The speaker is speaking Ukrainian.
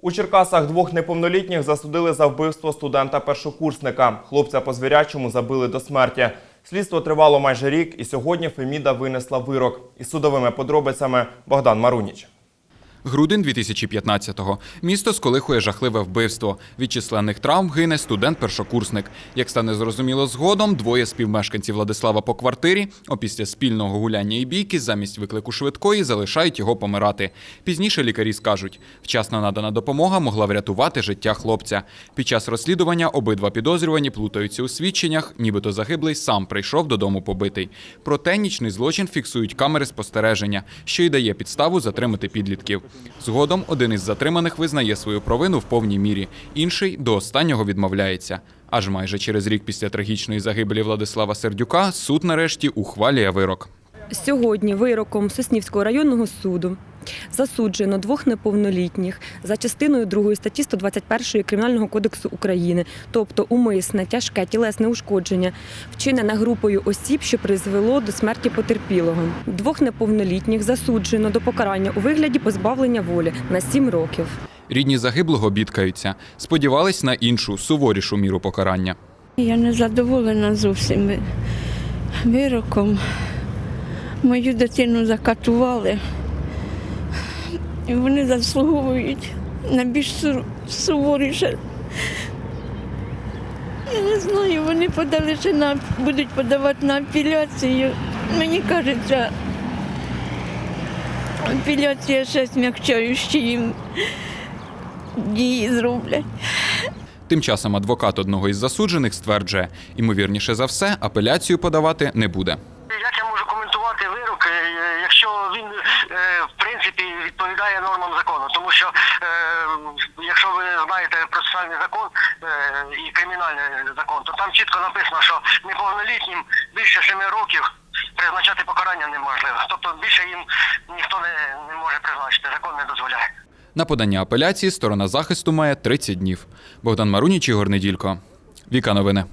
У Черкасах двох неповнолітніх засудили за вбивство студента-першокурсника. Хлопця по звірячому забили до смерті. Слідство тривало майже рік, і сьогодні Феміда винесла вирок. Із судовими подробицями Богдан Маруніч. Грудень 2015-го. Місто сколихує жахливе вбивство. Від численних травм гине студент-першокурсник. Як стане зрозуміло згодом, двоє співмешканців Владислава по квартирі опісля спільного гуляння і бійки замість виклику швидкої залишають його помирати. Пізніше лікарі скажуть, вчасно надана допомога могла врятувати життя хлопця. Під час розслідування обидва підозрювані плутаються у свідченнях, нібито загиблий сам прийшов додому побитий. Проте нічний злочин фіксують камери спостереження, що й дає підставу затримати підлітків. Згодом один із затриманих визнає свою провину в повній мірі, інший до останнього відмовляється. Аж майже через рік після трагічної загибелі Владислава Сердюка суд нарешті ухвалює вирок. Сьогодні вироком Соснівського районного суду засуджено двох неповнолітніх за частиною 2 статті 121 Кримінального кодексу України, тобто умисне, тяжке тілесне ушкодження, вчинене групою осіб, що призвело до смерті потерпілого. Двох неповнолітніх засуджено до покарання у вигляді позбавлення волі на 7 років. Рідні загиблого бідкаються, сподівались на іншу суворішу міру покарання. Я не задоволена зовсім вироком. Мою дитину закатували. І вони заслуговують на більш су- суворіше. Я не знаю, вони подали ще на будуть подавати на апеляцію. Мені кажеться, апеляція ще смягчаючі їм дії зроблять. Тим часом адвокат одного із засуджених стверджує, ймовірніше за все, апеляцію подавати не буде. Як я можу коментувати вирок, е, якщо він е, в принципі відповідає нормам закону? Тому що е, якщо ви знаєте процесуальний закон і кримінальний закон, то там чітко написано, що неповнолітнім більше 7 років призначати покарання неможливо. Тобто більше їм ніхто не, не може призначити, закон не дозволяє. На подання апеляції сторона захисту має 30 днів. Богдан Маруніч, Ігор Неділько. Віка новини.